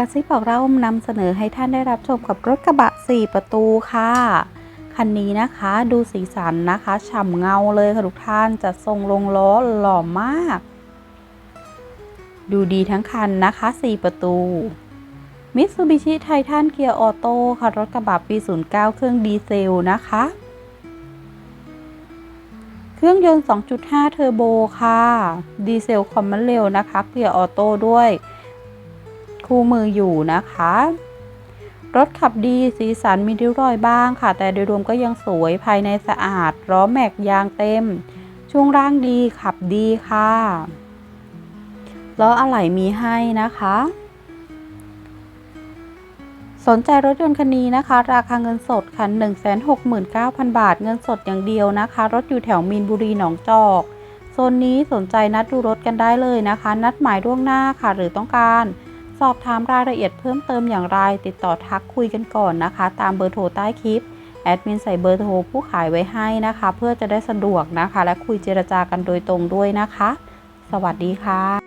กระซิบบอกเรานำเสนอให้ท่านได้รับชมกับรถกระบะ 4 ประตูค่ะ คันนี้นะคะดูสีสันนะคะฉ่ำเงาเลยค่ะทุกท่านจะทรงลงล้อหล่อมาก ดูดีทั้งคันนะคะ 4 ประตูมิตซูบิชิไททันเกียร์ออโต้ค่ะรถกระบะปี 09 เครื่องดีเซลนะคะ เครื่องยนต์ 2.5 เทอร์โบค่ะ ดีเซลคอมมันเร็วนะคะ เกียร์ออโต้ด้วย คู่มืออยู่นะคะ รถขับดีสีสันมีริ้วรอยบ้างค่ะ แต่โดยรวมก็ยังสวยภายในสะอาดล้อแม็กยางเต็ม ช่วงล่างดีขับดีค่ะล้ออะไหล่มีให้นะคะ สนใจรถยนต์คันนี้นะคะ ราคาเงินสดค่ะ169,000 บาท เงินสดอย่างเดียวนะคะ รถอยู่แถวมีนบุรีหนองจอกโซนนี้สนใจนัดดูรถกันได้เลยนะคะ นัดหมายล่วงหน้าค่ะ หรือต้องการ สอบถามรายละเอียดเพิ่มเติมอย่างไร ติดต่อทักคุยกันก่อนนะคะ ตามเบอร์โทรใต้คลิปแอดมินใส่เบอร์โทรผู้ขายไว้ให้นะคะ เพื่อจะได้สะดวกนะคะ และคุยเจรจากันโดยตรงด้วยนะคะ สวัสดีค่ะ